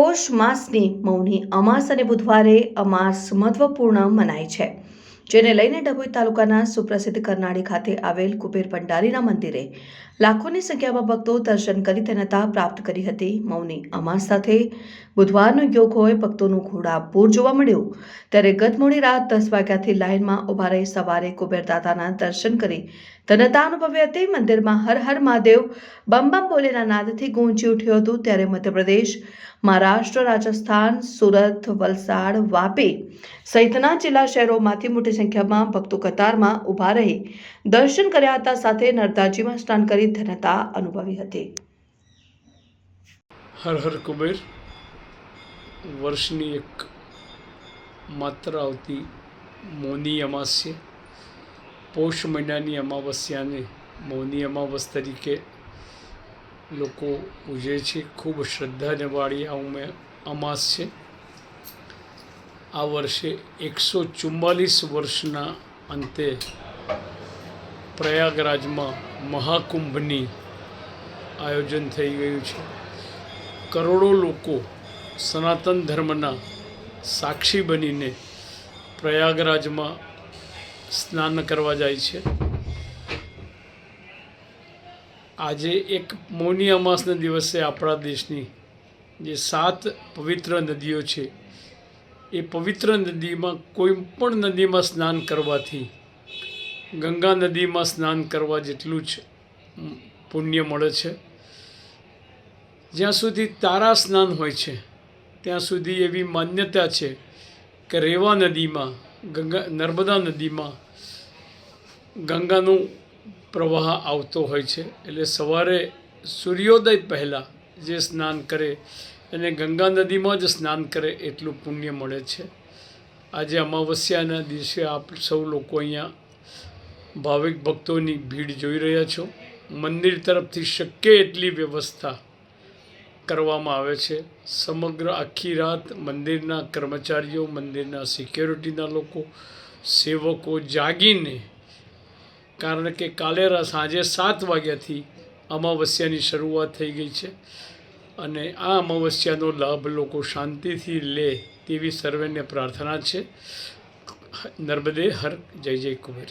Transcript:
પોષ માસની મૌની અમાસ અને બુધવારે અમાસ મહત્વપૂર્ણ મનાય છે. જેને લઈને ડભોઈ તાલુકાના સુપ્રસિદ્ધ કરનાળી ખાતે આવેલ કુબેર ભંડારીના મંદિરે લાખોની સંખ્યામાં ભક્તો દર્શન કરી ધન્યતા પ્રાપ્ત કરી હતી. મૌની અમાસ સાથે બુધવારનો યોગ હોય ભક્તોનું ઘોડાપૂર જોવા મળ્યું. ત્યારે ગત મોડી રાત દસ વાગ્યાથી લાઇનમાં ઊભા રહી સવારે કુબેર દાદાના દર્શન કરી ધન્યતા અનુભવી હતી મંદિરમાં હર હર મહાદેવ બમ બમ બોલેના નાદથી ગુંજી ઉઠ્યું હતું. ત્યારે મધ્યપ્રદેશ, મહારાષ્ટ્ર, રાજસ્થાન, સુરત, વલસાડ, વાપી સહિતના જિલ્લા શહેરોમાંથી મોટી સંખ્યામાં ભક્તો કતારમાં ઊભા રહી દર્શન કર્યા હતા સાથે નર્મદાજીમાં સ્નાન કરી ધન્યતા અનુભવી હતી. હર હર કુબેર. વર્ષની એક માત્ર આવતી મૌની અમાસ્ય. પૌષ મહિનાની અમાવસ્યાને મૌની અમાવસ તરીકે લોકો ઉજવે છે. ખૂબ શ્રદ્ધાને વાળી આ અમાસ છે આ વર્ષે એકસો ચુમ્માલીસ વર્ષના અંતે પ્રયાગરાજમાં મહાકુંભની આયોજન થઈ ગયું છે. કરોડો લોકો સનાતન ધર્મના સાક્ષી બનીને પ્રયાગરાજમાં સ્નાન કરવા જાય છે. આજે એક મૌની અમાસના દિવસે આપણા દેશની જે સાત પવિત્ર નદીઓ છે એ પવિત્ર નદીમાં કોઈ પણ નદીમાં સ્નાન કરવાથી, ગંગા નદીમાં સ્નાન કરવા જેટલું જ પુણ્ય મળે છે. જ્યાં સુધી તારા સ્નાન હોય છે, ત્યાં સુધી એવી માન્યતા છે કે રેવા નદીમાં, ગંગા, નર્મદા નદીમાં ગંગાનું પ્રવાહ આવતો હોય છે. એટલે સવારે સૂર્યોદય પહેલાં જે સ્નાન કરે અને ગંગા નદીમાં જ સ્નાન કરે એટલું પુણ્ય મળે છે. આજે અમાવસ્યાના દિવસે આપ સૌ લોકો અહીંયા ભાવિક ભક્તોની ભીડ જોઈ રહ્યા છો. મંદિર તરફથી શક્ય એટલી વ્યવસ્થા કરવામાં આવે છે. સમગ્ર આખી રાત મંદિરના કર્મચારીઓ, મંદિરના સિક્યોરિટીના લોકો, સેવકો જાગીને, કારણ કે કાલેરા સાંજે સાત વાગ્યાથી અમાવસ્યાની શરૂઆત થઈ ગઈ છે. અને આ અમાવસ્યાનો લાભ લોકો શાંતિથી લે તેવી સર્વેને પ્રાર્થના છે. નર્મદે હર જય જય કુબેર.